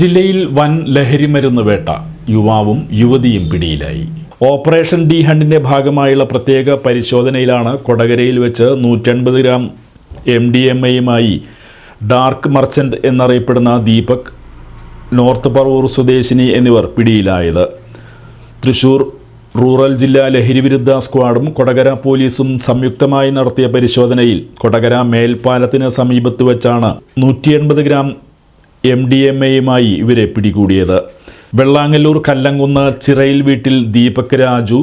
ജില്ലയിൽ വൻ ലഹരിമരുന്ന് വേട്ട. യുവാവും യുവതിയും പിടിയിലായി. ഓപ്പറേഷൻ ഡി ഹണ്ടിന്റെ ഭാഗമായുള്ള പ്രത്യേക പരിശോധനയിലാണ് കൊടകരയിൽ വെച്ച് നൂറ്റൻപത് ഗ്രാം എം ഡി എം എയുമായി ഡാർക്ക് മർച്ചന്റ് എന്നറിയപ്പെടുന്ന ദീപക് നോർത്ത് പറവൂർ സ്വദേശിനി എന്നിവർ പിടിയിലായത്. തൃശൂർ റൂറൽ ജില്ലാ ലഹരി വിരുദ്ധ സ്ക്വാഡും കൊടകര പോലീസും സംയുക്തമായി നടത്തിയ പരിശോധനയിൽ കൊടകര മേൽപ്പാലത്തിന് സമീപത്ത് വെച്ചാണ് നൂറ്റി എൺപത് ഗ്രാം എം ഡി എം എയുമായി ഇവരെ പിടികൂടിയത്. വെള്ളാങ്ങല്ലൂർ കല്ലങ്കുന്ന് ചിറയിൽ വീട്ടിൽ ദീപക് രാജു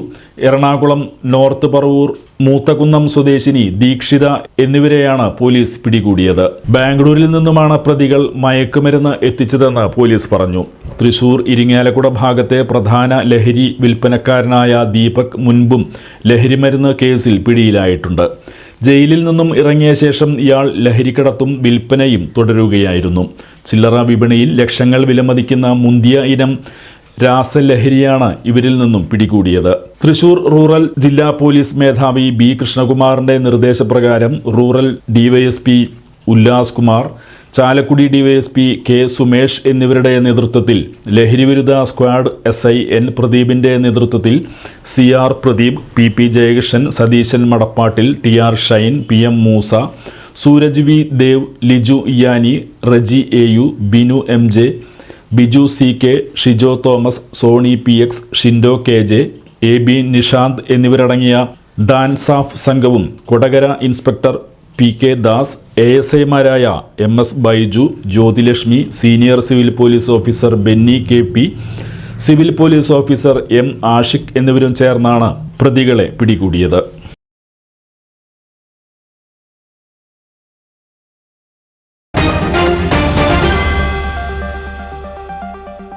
എറണാകുളം നോർത്ത് പറവൂർ മൂത്തകുന്നം സ്വദേശിനി ദീക്ഷിത എന്നിവരെയാണ് പോലീസ് പിടികൂടിയത്. ബാംഗ്ലൂരിൽ നിന്നുമാണ് പ്രതികൾ മയക്കുമരുന്ന് എത്തിച്ചതെന്ന് പോലീസ് പറഞ്ഞു. തൃശൂർ ഇരിങ്ങാലക്കുട ഭാഗത്തെ പ്രധാന ലഹരി വിൽപ്പനക്കാരനായ ദീപക് മുൻപും ലഹരിമരുന്ന് കേസിൽ പിടിയിലായിട്ടുണ്ട്. ജയിലിൽ നിന്നും ഇറങ്ങിയ ശേഷം ഇയാൾ ലഹരിക്കടത്തും വിൽപ്പനയും തുടരുകയായിരുന്നു. ചില്ലറ വിപണിയിൽ ലക്ഷങ്ങൾ വിലമതിക്കുന്ന മുന്തിയ ഇനം രാസലഹരിയാണ് ഇവരിൽ നിന്നും പിടികൂടിയത്. തൃശൂർ റൂറൽ ജില്ലാ പോലീസ് മേധാവി ബി കൃഷ്ണകുമാറിന്റെ നിർദ്ദേശപ്രകാരം rural DYSP Ullas Kumar Chalakudy DYSP K Sumesh എന്നിവരുടെ നേതൃത്വത്തിൽ ലഹരിവിരുദ്ധ സ്ക്വാഡ് എസ് ഐ എൻ പ്രദീപിന്റെ നേതൃത്വത്തിൽ C R Pradeep P P Jayakrishnan Satheesan Madappattil T R Shine P M Moosa Sooraj V Dev Liju Iyani Reji A U Binu M J Biju C K Shijo Thomas Sony P X Shindo K J A B Nishanth എന്നിവരടങ്ങിയ dance of സംഘവും Kodakara inspector P K Das A S ഐമാരായ M S Baiju Jyothilakshmi senior civil police officer Benny K P civil police officer M Ashiq എന്നിവരും ചേർന്നാണ് പ്രതികളെ പിടികൂടിയത്.